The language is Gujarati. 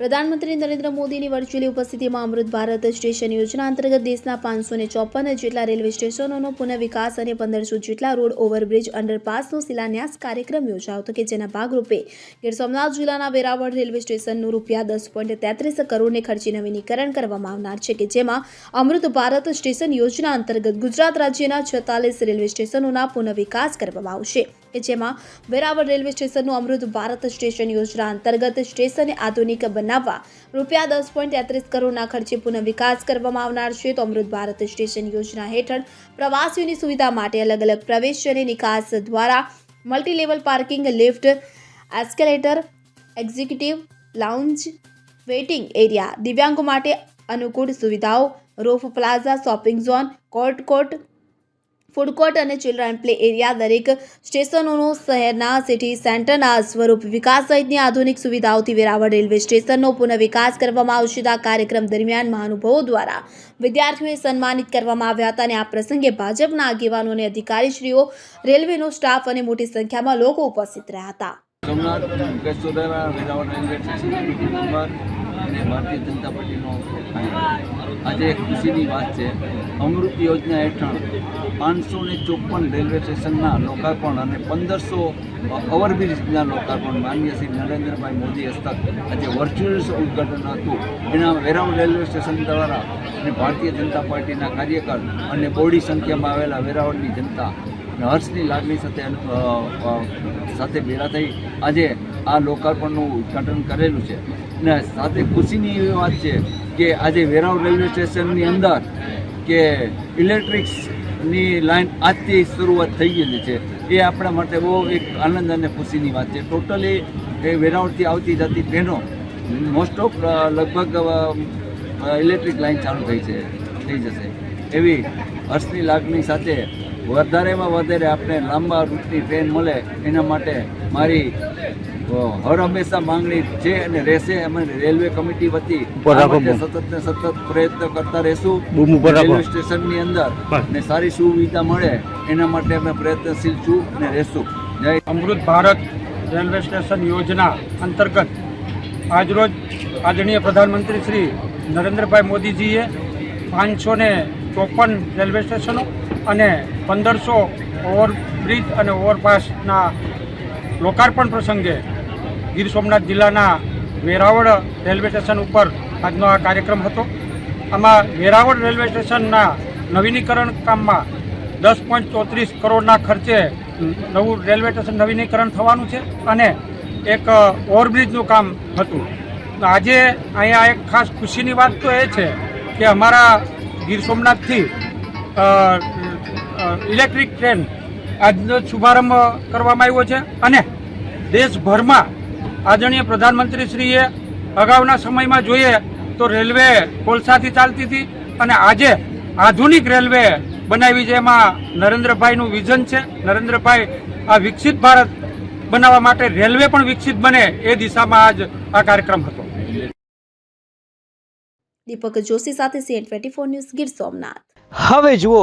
પ્રધાનમંત્રી નરેન્દ્ર મોદીની વર્ચ્યુઅલી ઉપસ્થિતિમાં અમૃત ભારત સ્ટેશન યોજના અંતર્ગત દેશના પાંચસો ચોપન જેટલા રેલવે સ્ટેશનોનો પુનઃવિકાસ અને પંદરસો જેટલા રોડ ઓવરબ્રિજ અંડરપાસનો શિલાન્યાસ કાર્યક્રમ યોજાયો હતો કે જેના ભાગરૂપે ગીર સોમનાથ જિલ્લાના વેરાવળ રેલવે સ્ટેશનનું રૂપિયા દસ પોઈન્ટ તેત્રીસ કરોડને ખર્ચી નવીનીકરણ કરવામાં આવનાર છે કે જેમાં અમૃત ભારત સ્ટેશન યોજના અંતર્ગત ગુજરાત રાજ્યના છેતાલીસ રેલવે સ્ટેશનોના પુનઃવિકાસ કરવામાં આવશે. કે જેમાં વેરાવળ રેલવે સ્ટેશનનું અમૃત ભારત સ્ટેશન યોજના અંતર્ગત સ્ટેશનને આધુનિક બનાવવા રૂપિયા દસ પોઈન્ટ તેત્રીસ કરોડના ખર્ચે પુનઃ વિકાસ કરવામાં આવનાર છે. તો અમૃત ભારત સ્ટેશન યોજના હેઠળ પ્રવાસીઓની સુવિધા માટે અલગ અલગ પ્રવેશ અને નિકાસ દ્વારા multi level parking, lift, escalator, executive, lounge, waiting area, દિવ્યાંગો માટે અનુકૂળ સુવિધાઓ, roof plaza, shopping zone, court court food court અને ચિલ્ડ્રન પ્લે એરિયા દરેક સ્ટેશનોનો શહેરના સિટી સેન્ટરના સ્વરૂપ વિકાસ સહિતની આધુનિક સુવિધાઓથી વેરાવળ રેલવે સ્ટેશનનો પુનઃવિકાસ કરવામાં આવશે. આ કાર્યક્રમ દરમિયાન મહાનુભાવો દ્વારા વિદ્યાર્થીઓને સન્માનિત કરવામાં આવ્યા હતા અને આ પ્રસંગે ભાજપના આગેવાનો અને અધિકારીશ્રીઓ, રેલવેનો સ્ટાફ અને મોટી સંખ્યામાં લોકો ઉપસ્થિત રહ્યા હતા. અને ભારતીય જનતા પાર્ટીનો આજે એક ખુશીની વાત છે. અમૃત યોજના હેઠળ પાંચસો ને ચોપન રેલવે સ્ટેશનના લોકાર્પણ અને પંદરસો ઓવરબ્રિજના લોકાર્પણ માનનીય શ્રી નરેન્દ્રભાઈ મોદી હસ્તક આજે વર્ચ્યુઅલ ઉદઘાટન હતું. એના વેરાવ રેલવે સ્ટેશન દ્વારા અને ભારતીય જનતા પાર્ટીના કાર્યકર અને બોડી સંખ્યામાં આવેલા વેરાવળની જનતા હર્ષની લાગણી સાથે સાથે ભેળા થઈ આજે આ લોકાર્પણનું ઉદ્ઘાટન કરેલું છે. અને સાથે ખુશીની એવી વાત છે કે આજે વેરાવળ રેલવે સ્ટેશનની અંદર કે ઇલેક્ટ્રિક્સની લાઈન આજથી શરૂઆત થઈ ગયેલી છે. એ આપણા માટે બહુ એક આનંદ અને ખુશીની વાત છે. ટોટલી એ વેરાવળથી આવતી જતી ટ્રેનો મોસ્ટ ઓફ લગભગ ઇલેક્ટ્રિક લાઈન ચાલુ થઈ છે, થઈ જશે. એવી હર્ષની લાગણી સાથે વધારેમાં વધારે આપણે લાંબા રૂટની ટ્રેન મળે એના માટે મારી હર હંમેશા માંગણી છે અને રહેશે. અમે રેલવે કમિટી વતી સતત ને સતત પ્રયત્ન કરતા રહેશું. રેલવે સ્ટેશનની અંદર ને સારી સુવિધા મળે એના માટે અમે પ્રયત્નશીલ છું અને રહેશું. જય અમૃત ભારત રેલવે સ્ટેશન યોજના અંતર્ગત આજરોજ આદરણીય પ્રધાનમંત્રી શ્રી નરેન્દ્રભાઈ મોદીજીએ પાંચસો ને ચોપન રેલવે સ્ટેશનો અને પંદરસો ઓવરબ્રિજ અને ઓવરપાસના લોકાર્પણ પ્રસંગે ગીર સોમનાથ જિલ્લાના વેરાવળ રેલવે સ્ટેશન ઉપર આજનો આ કાર્યક્રમ હતો. આમાં વેરાવળ રેલવે સ્ટેશનના નવીનીકરણ કામમાં દસ પોઈન્ટ ચોત્રીસ કરોડના ખર્ચે નવું રેલવે સ્ટેશન નવીનીકરણ થવાનું છે અને એક ઓવરબ્રિજનું કામ હતું. આજે અહીંયા એક ખાસ ખુશીની વાત તો એ છે કે અમારા ગીર સોમનાથથી ઇલેક્ટ્રિક ટ્રેન આજનો શુભારંભ કરવામાં આવ્યો છે અને દેશભરમાં આદરણીય પ્રધાનમંત્રીશ્રીએ અગાઉના સમયમાં જોઈએ તો રેલવે કોલસાથી ચાલતી હતી અને આજે આધુનિક રેલવે બનાવી છે. એમાં નરેન્દ્રભાઈનું વિઝન છે. નરેન્દ્રભાઈ આ વિકસિત ભારત બનાવવા માટે રેલવે પણ વિકસિત બને એ દિશામાં આજ આ કાર્યક્રમ હતો. દીપક જોશી સાથે CN twenty four news Gir Somnath. હવે જુઓ